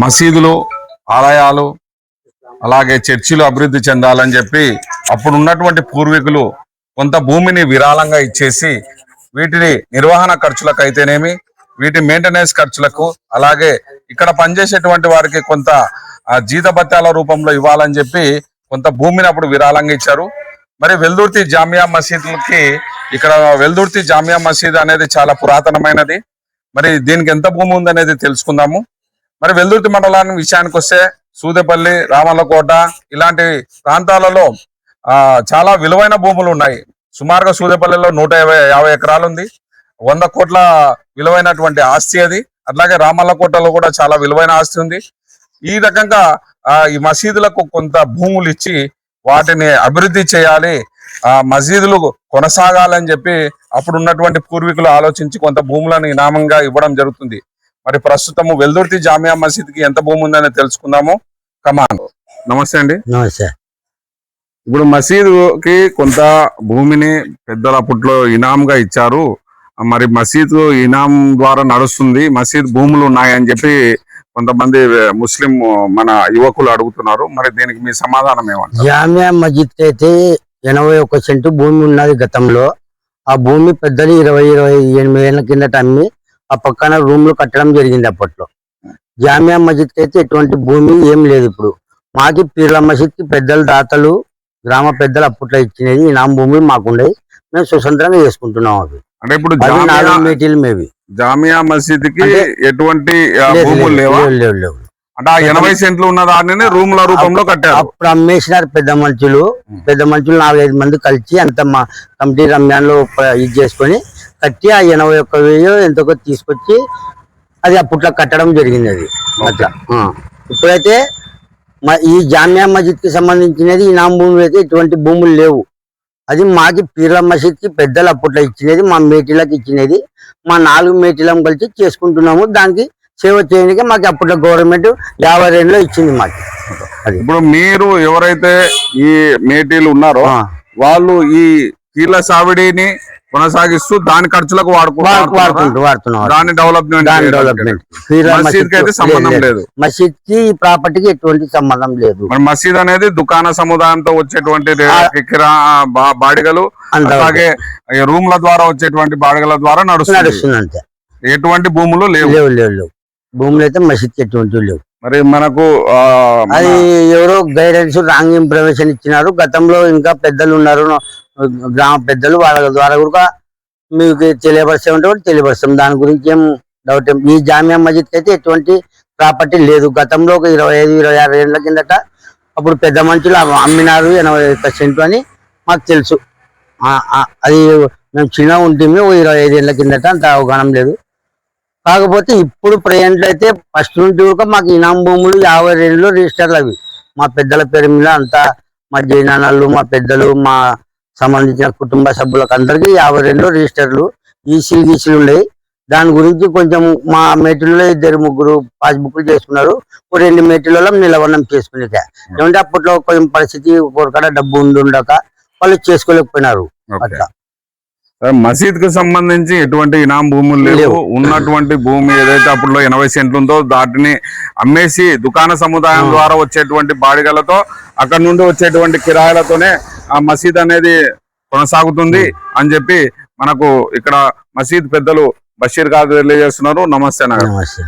మసీదులు ఆలయాలు అలాగే చర్చిలు అభివృద్ధి చెందాలని చెప్పి అప్పుడు ఉన్నటువంటి పూర్వీకులు కొంత భూమిని విరాళంగా ఇచ్చేసి వీటిని నిర్వహణ ఖర్చులకు అయితేనేమి వీటి మెయింటెనెన్స్ ఖర్చులకు అలాగే ఇక్కడ పనిచేసేటువంటి వారికి కొంత జీతభత్యాల రూపంలో ఇవ్వాలని చెప్పి కొంత భూమిని అప్పుడు విరాళంగా ఇచ్చారు. మరి వెల్దుర్తి జామియా మసీదులకి ఇక్కడ వెల్దుర్తి జామియా మసీద్ అనేది చాలా పురాతనమైనది. మరి దీనికి ఎంత భూమి ఉందనేది తెలుసుకుందాము. మరి వెల్దుర్తి మండలాన్ని విషయానికి వస్తే సూదేపల్లి రామల్లకోట ఇలాంటి ప్రాంతాలలో చాలా విలువైన భూములు ఉన్నాయి. సుమారుగా సూదేపల్లిలో నూట యాభై యాభై ఎకరాలు ఉంది వంద కోట్ల విలువైనటువంటి ఆస్తి అది. అట్లాగే రామల్లకోటలో కూడా చాలా విలువైన ఆస్తి ఉంది. ఈ రకంగా ఈ మసీదులకు కొంత భూములు ఇచ్చి వాటిని అభివృద్ధి చేయాలి ఆ మసీదులు కొనసాగాలని చెప్పి అప్పుడు ఉన్నటువంటి పూర్వీకులు ఆలోచించి కొంత భూములను ఇనామంగా ఇవ్వడం జరుగుతుంది. మరి ప్రస్తుతము వెల్దుర్తి జామియా మసీద్కి ఎంత భూమి ఉందని తెలుసుకుందాము. కమాన్ నమస్తే అండి. నమస్తే. ఇప్పుడు మసీదుకి కొంత భూమిని పెద్దల అప్పట్లో ఇనాంగా ఇచ్చారు. మరి మసీదు ఇనాం ద్వారా నడుస్తుంది. మసీద్ భూములు ఉన్నాయని చెప్పి కొంతమంది ముస్లిం మన యువకులు అడుగుతున్నారు. మరి దీనికి మీ సమాధానం ఏమంటారు? జామియా మస్జిద్కి అయితే ఎనభై ఒక్క సెంటు భూమి ఉన్నది గతంలో. ఆ భూమి పెద్దలు ఇరవై ఇరవై ఎనిమిది ఏళ్ళ కిందట అమ్మి ఆ పక్కన రూమ్లు కట్టడం జరిగింది అప్పట్లో. జామియా మస్జిద్కి అయితే ఎటువంటి భూమి ఏం లేదు ఇప్పుడు. మాకి పీర్ల మసీద్కి పెద్దలు దాతలు గ్రామ పెద్దలు అప్పట్లో ఇచ్చినది ఈ నామ భూములు మాకుండేవి మేము స్వతంత్రంగా చేసుకుంటున్నాం అవి. అంటే ఇప్పుడు నాలుగు మేవి. జామియా మసీద్కి ఎటువంటి ఆ, లేదు, భూములు లేదు, లేవా? లేవు, లేవు, లేవు. అంటే ఆ ఎనభై సెంట్లు ఉన్న దానిని రూముల రూపంలో కట్టారు. అప్పుడు అమ్మేసినారు పెద్ద మనుషులు. పెద్ద మనుషులు నాలుగైదు మంది కలిసి అంత మా కమిటీ రంజాన్లో ఇది చేసుకొని కట్టి ఆ ఎనభై ఒక్క వెయ్యి ఎంతకో తీసుకొచ్చి అది అప్పట్లో కట్టడం జరిగింది అది అట్లా. ఇప్పుడైతే ఈ జామియా మస్జిద్కి సంబంధించినది ఈ నామ భూములు అయితే ఎటువంటి భూములు లేవు. అది మాకి పీర్ల మసీద్కి పెద్దలు అప్పట్లో ఇచ్చినది మా మేటీలకు ఇచ్చినది మా నాలుగు మేటీలం కలిసి చేసుకుంటున్నాము. దానికి సేవ చేయడానికి మాకు అప్పట్లో గవర్నమెంట్ యాభై రెండులో ఇచ్చింది మాకు. ఇప్పుడు మీరు ఎవరైతే ఈ మేటీలు ఉన్నారో. వాళ్ళు ఈ కీళ్ళ సావిడిని కొనసాగిస్తూ దాని ఖర్చులకు వాడు- వాడుకుంటారు వాడుకుంటూ వాడుతున్నారు దాని డెవలప్మెంట్ మసీద్కి అయితే సంబంధం లేదు. మసీద్కి ప్రాపర్టీకి ఎటువంటి సంబంధం లేదు. మరి మసీద్ అనేది దుకాణ సముదాయంతో వచ్చేటువంటి బాడిగలు అలాగే రూమ్ల ద్వారా వచ్చేటువంటి బాడిగల ద్వారా నడుస్తుంది. ఎటువంటి భూములు లేవు. లేవు భూములు అయితే మసీద్ ఎటువంటి లేవు. మరి మనకు అది ఎవరో గైడెన్స్ రాంగ్ ఇన్ఫర్మేషన్ ఇచ్చినారు. గతంలో ఇంకా పెద్దలు ఉన్నారు. గ్రామ పెద్దలు వాళ్ళ ద్వారా కూడా మీకు తెలియపరిచే ఉంటే తెలియపరుస్తాం. దాని గురించి ఏం డౌట్ ఏం ఈ జామియా మస్జిద్ అయితే ఎటువంటి ప్రాపర్టీ లేదు. గతంలో ఒక ఇరవై ఐదు ఇరవై ఆరు ఏళ్ళ కిందట అప్పుడు పెద్ద మనుషులు అమ్మినారు ఎనభై పర్సెంట్ అని మాకు తెలుసు. అది మేము చిన్న ఉంటేమే ఓ ఇరవై ఐదు ఏళ్ళ కిందట అంత అవగాహన లేదు. కాకపోతే ఇప్పుడు ప్రజెంట్ అయితే ఫస్ట్ నుండి కూడా మాకు ఇనాం భూములు యాభై రెండులో రిజిస్టర్లు అవి. మా పెద్దల పేరు మీద అంతా మా జీనాన్నలు మా పెద్దలు మా సంబంధించిన కుటుంబ సభ్యులకు అందరికీ యాభై రెండులో రిజిస్టర్లు ఈసీలు గీసీలు ఉన్నాయి. దాని గురించి కొంచెం మా మేటిల్లో ఇద్దరు ముగ్గురు పాస్బుక్లు చేసుకున్నారు. ఓ రెండు మేటిలలో నిలవడం చేసుకునేక. ఏమంటే అప్పట్లో కొంచెం పరిస్థితి ఒకరికడ డబ్బు ఉండి ఉండక వాళ్ళు చేసుకోలేకపోయినారు. అట్లా. మసీద్కు సంబంధించి ఎటువంటి ఇనాం భూములు లేవు. ఉన్నటువంటి భూమి ఏదైతే అప్పుడులో ఎనభై సెంట్లు ఉందో దాటిని అమ్మేసి దుకాణ సముదాయం. ద్వారా వచ్చేటువంటి బాడిగలతో అక్కడ నుండి వచ్చేటువంటి కిరాయిలతోనే ఆ మసీద్ అనేది కొనసాగుతుంది అని చెప్పి మనకు ఇక్కడ మసీద్ పెద్దలు బషీర్ గారు తెలియజేస్తున్నారు. నమస్తే నగర్ నమస్తే